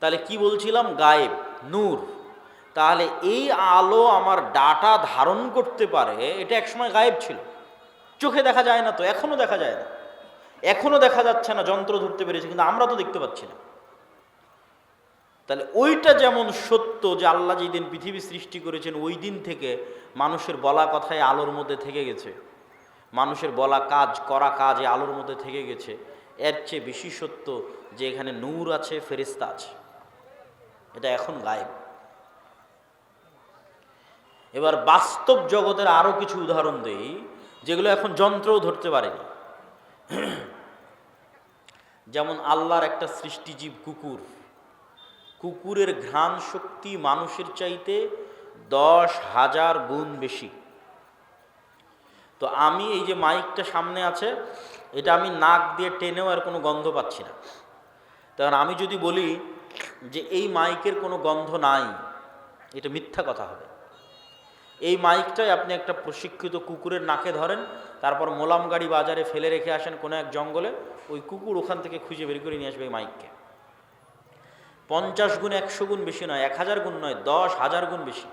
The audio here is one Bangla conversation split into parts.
তাহলে কি বলছিলাম? গায়েব, নূর। তাহলে এই আলো আমার ডাটা ধারণ করতে পারে, এটা একসময় গায়েব ছিল। চোখে দেখা যায় না তো, এখনও দেখা যায় না। এখনও দেখা যাচ্ছে না, যন্ত্র ধরতে পেরেছে, কিন্তু আমরা তো দেখতে পাচ্ছি না। তাহলে ওইটা যেমন সত্য যে আল্লাহ যেদিন পৃথিবী সৃষ্টি করেছেন, ওই দিন থেকে মানুষের বলা কথায় আলোর মধ্যে থেকে গেছে। মানুষের বলা কাজ, করা কাজ আলোর মধ্যে থেকে গেছে। এর চেয়ে বেশি সত্য যে এখানে নূর আছে ফেরিস্তা আছে। এটা এখন গায়েব। এবার বাস্তব জগতের আরও কিছু উদাহরণ দেই, যেগুলো এখন যন্ত্রও ধরতে পারেনি। যেমন আল্লাহর একটা সৃষ্টিজীব কুকুর। কুকুরের ঘ্রাণ শক্তি মানুষের চাইতে দশ হাজার গুণ বেশি। তো আমি এই যে মাইকটা সামনে আছে, এটা আমি নাক দিয়ে টেনেও আর কোনো গন্ধ পাচ্ছি না। তখন আমি যদি বলি যে এই মাইকের কোনো গন্ধ নাই। এটা মিথ্যা কথা হবে। এই মাইকটাই আপনি একটা প্রশিক্ষিত কুকুরের নাকে ধরেন, তারপর মোলাম গাড়ি বাজারে ফেলে রেখে আসেন কোনো এক জঙ্গলে, ওই কুকুর ওখান থেকে খুঁজে বের করে নিয়ে আসবে এই মাইককে। পঞ্চাশ গুণ একশো গুণ বেশি নয়, এক হাজার গুণ নয়, দশ হাজার গুণ বেশি।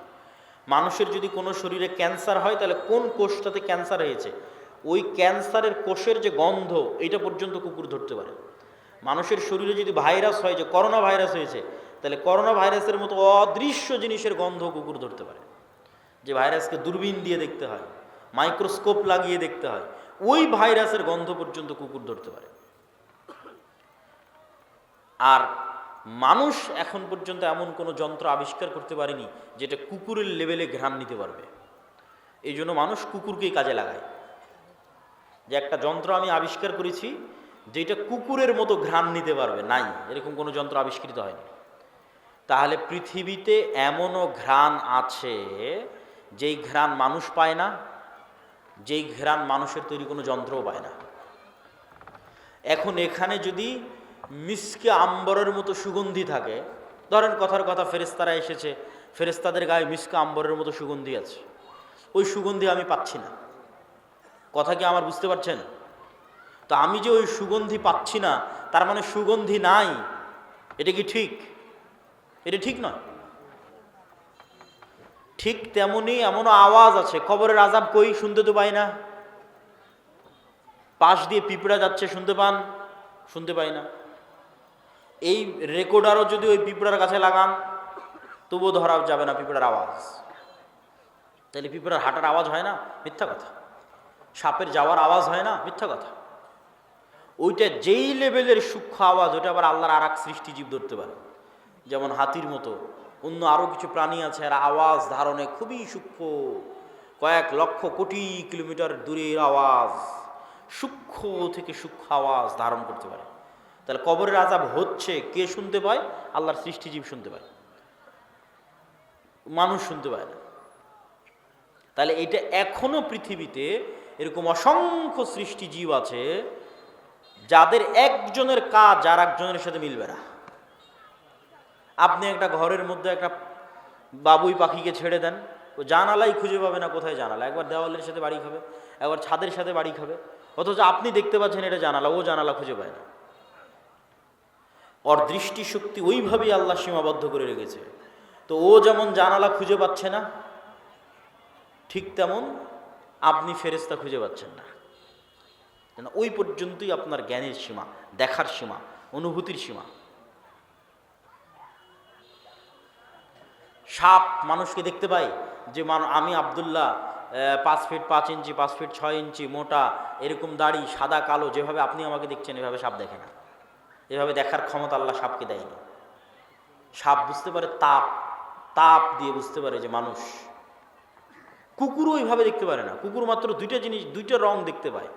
মানুষের যদি কোনো শরীরে ক্যান্সার হয়, তাহলে কোন কোষটাতে ক্যান্সার হয়েছে? ওই ক্যান্সারের কোষের যে গন্ধ এটা পর্যন্ত কুকুর ধরতে পারে। মানুষের শরীরে যদি ভাইরাস হয়, যে করোনা ভাইরাস হয়েছে, তাহলে করোনা ভাইরাসের মতো অদৃশ্য জিনিসের গন্ধ কুকুর ধরতে পারে। যে ভাইরাসকে দূরবীন দিয়ে দেখতে হয়, মাইক্রোস্কোপ লাগিয়ে দেখতে হয়, ওই ভাইরাসের গন্ধ পর্যন্ত কুকুর ধরতে পারে। আর মানুষ এখন পর্যন্ত এমন কোনো যন্ত্র আবিষ্কার করতে পারেনি, যেটা কুকুরের লেভেলে ঘ্রাণ নিতে পারবে। এই জন্য মানুষ কুকুরকেই কাজে লাগায়। যে একটা যন্ত্র আমি আবিষ্কার করেছি যেটা কুকুরের মতো ঘ্রাণ নিতে পারবে, নাই। এরকম কোনো যন্ত্র আবিষ্কৃত হয়নি। তাহলে পৃথিবীতে এমনও ঘ্রাণ আছে, যেই ঘ্রাণ মানুষ পায় না, যেই ঘ্রাণ মানুষের তৈরি কোনো যন্ত্রও পায় না। এখন এখানে যদি মিসকে আম্বরের মতো সুগন্ধি থাকে, ধরেন কথার কথা ফেরেস্তারা এসেছে ফেরেস্তাদের গায়ে মিসকে আম্বরের মতো সুগন্ধি আছে। ওই সুগন্ধি আমি পাচ্ছি না। কথা কি আমার বুঝতে পারছেন? তো আমি যে ওই সুগন্ধি পাচ্ছি না, তার মানে সুগন্ধি নাই। এটা কি ঠিক? এটা ঠিক নয়। ঠিক তেমনই এমনও আওয়াজ আছে, কবরের আজাব কই শুনতে তো পাই না। পাশ দিয়ে পিঁপড়া যাচ্ছে, শুনতে পান? শুনতে পাই না। এই রেকর্ডারও যদি ওই পিঁপড়ার কাছে লাগান, তবুও ধরা যাবে না পিঁপড়ার আওয়াজ। তাহলে পিঁপড়ার হাঁটার আওয়াজ হয় না? মিথ্যা কথা। সাপের যাওয়ার আওয়াজ হয় না? মিথ্যা কথা। ওইটা যেই লেভেলের সূক্ষ্ম আওয়াজ ওটা আবার আল্লাহর আর এক সৃষ্টিজীব ধরতে পারে। যেমন হাতির মতো। অন্য আরও কিছু প্রাণী আছে আর আওয়াজ ধারণে খুবই সূক্ষ্ম। কয়েক লক্ষ কোটি কিলোমিটার দূরের আওয়াজ, সূক্ষ্ম থেকে সূক্ষ্ম আওয়াজ ধারণ করতে পারে। তাহলে কবরের আজাব হচ্ছে, কে শুনতে পায়? আল্লাহর সৃষ্টিজীব শুনতে পায়। মানুষ শুনতে পায় না। তাহলে এটা এখনও পৃথিবীতে এরকম অসংখ্য সৃষ্টিজীব আছে যাদের একজনের কাজ আর একজনের সাথে মিলবে না। আপনি একটা ঘরের মধ্যে একটা বাবুই পাখিকে ছেড়ে দেন, ও জানালাই খুঁজে পাবে না কোথায় জানালা। একবার দেওয়ালের সাথে বাড়ি খাবে, একবার ছাদের সাথে বাড়ি খাবে, অথচ আপনি দেখতে পাচ্ছেন এটা জানালা, ও জানালা খুঁজে পায় না। ওর দৃষ্টিশক্তি ওইভাবেই আল্লাহ সীমাবদ্ধ করে রেখেছে। তো ও যেমন জানালা খুঁজে পাচ্ছে না, ঠিক তেমন আপনি ফেরেস্তা খুঁজে পাচ্ছেন না। কেন? ওই পর্যন্তই আপনার জ্ঞানের সীমা, দেখার সীমা, অনুভূতির সীমা। সাপ মানুষকে দেখতে পাই যে আমি আবদুল্লাহ পাঁচ ফিট পাঁচ ইঞ্চি, পাঁচ ফিট ছয় ইঞ্চি, মোটা, এরকম দাড়ি, সাদা, কালো, যেভাবে আপনি আমাকে দেখছেন, এভাবে সাপ দেখে না। এভাবে দেখার ক্ষমতা আল্লাহ সাপকে দেয়নি। সাপ বুঝতে পারে তাপ তাপ দিয়ে বুঝতে পারে যে মানুষ। কুকুরও ওইভাবে দেখতে পারে না। কুকুর মাত্র দুইটা জিনিস, দুইটা রং দেখতে পায়।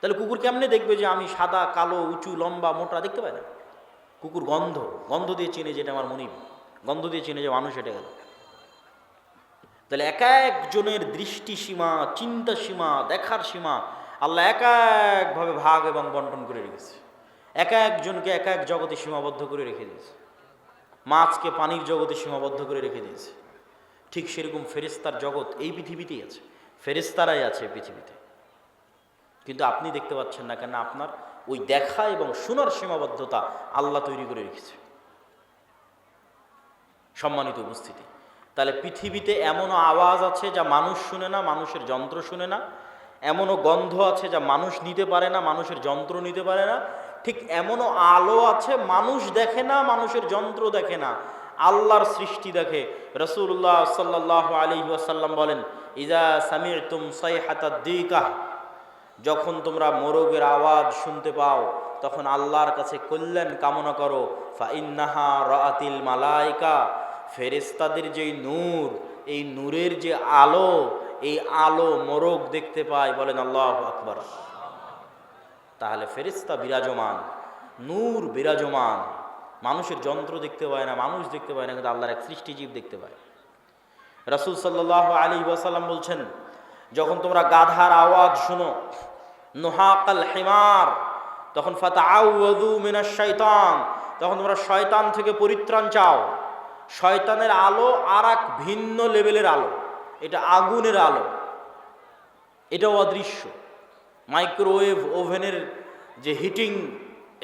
তাহলে কুকুর কেমনে দেখবে যে আমি সাদা, কালো, উঁচু, লম্বা, মোটা দেখতে পায় না? কুকুর গন্ধ গন্ধ দিয়ে চেনে যেটা আমার মনিব। গন্ধ দিয়ে চেনে যে মানুষ এটা গেল। তাহলে এক একজনের দৃষ্টি সীমা, চিন্তা সীমা, দেখার সীমা আল্লাহ এক একভাবে ভাগ এবং বন্টন করে রেখেছে। এক একজনকে এক এক জগতে সীমাবদ্ধ করে রেখে দিয়েছে। মাছকে পানির জগতে সীমাবদ্ধ করে রেখে দিয়েছে। ঠিক সেরকম ফেরেস্তার জগৎ এই পৃথিবীতেই আছে। ফেরেস্তারাই আছে পৃথিবীতে। কিন্তু আপনি দেখতে পাচ্ছেন না কেন আপনার ওই দেখা এবং শোনার সীমাবদ্ধতা আল্লাহ তৈরি করে রেখেছে। সম্মানিত উপস্থিতি, তাহলে পৃথিবীতে এমনও আওয়াজ আছে যা মানুষ শুনে না, মানুষের যন্ত্র শুনে না। এমনও গন্ধ আছে যা মানুষ নিতে পারে না, মানুষের যন্ত্র নিতে পারে না। ঠিক এমনও আলো আছে, মানুষ দেখে না, মানুষের যন্ত্র দেখে না। আল্লাহর সৃষ্টি দেখে। রসুল্লাহ সাল্লাহ আলী ওয়াসাল্লাম বলেন ইজা সামির তুম সাই দিকা যখন তোমরা মোরগের আওয়াজ শুনতে পাও, তখন আল্লাহর কাছে কল্যাণ কামনা করো। ফাইন্নাহা রাতিল মালাইকা ফেরেস্তাদের যেই নূর, এই নূরের যে আলো, এই আলো মোরগ দেখতে পায়, বলেন আল্লাহ আকবর। তাহলে ফেরিস্তা বিরাজমান, নূর বিরাজমান। মানুষের যন্ত্র দেখতে পায় না, মানুষ দেখতে পায় না, কিন্তু আল্লাহর এক সৃষ্টিজীব দেখতে পায়। রাসুল সাল্লাহ আলী ওয়াসাল্লাম বলছেন যখন তোমরা গাধার আওয়াজ শুনো নোহাকাল হেমার, তখন ফাতাউ মিনাস শয়তান তখন তোমরা শয়তান থেকে পরিত্রাণ চাও। শয়তানের আলো আর এক ভিন্ন লেভেলের আলো, এটা আগুনের আলো, এটাও অদৃশ্য। মাইক্রোওয়েভ ওভেনের যে হিটিং,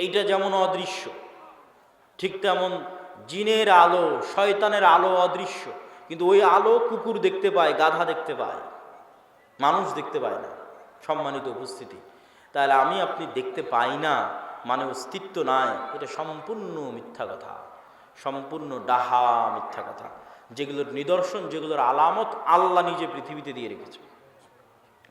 এইটা যেমন অদৃশ্য, ঠিক তেমন জিনের আলো, শয়তানের আলো অদৃশ্য। কিন্তু ওই আলো কুকুর দেখতে পায়, গাধা দেখতে পায়। মানুষ দেখতে পায় না, সম্মানিত উপস্থিতি। তাহলে আমি আপনি দেখতে পাই না মানে অস্তিত্ব নাই, এটা সম্পূর্ণ মিথ্যা কথা। সম্পূর্ণ ডাহা মিথ্যা কথা। যেগুলোর নিদর্শন, যেগুলোর আলামত আল্লাহ নিজে পৃথিবীতে দিয়ে রেখেছে।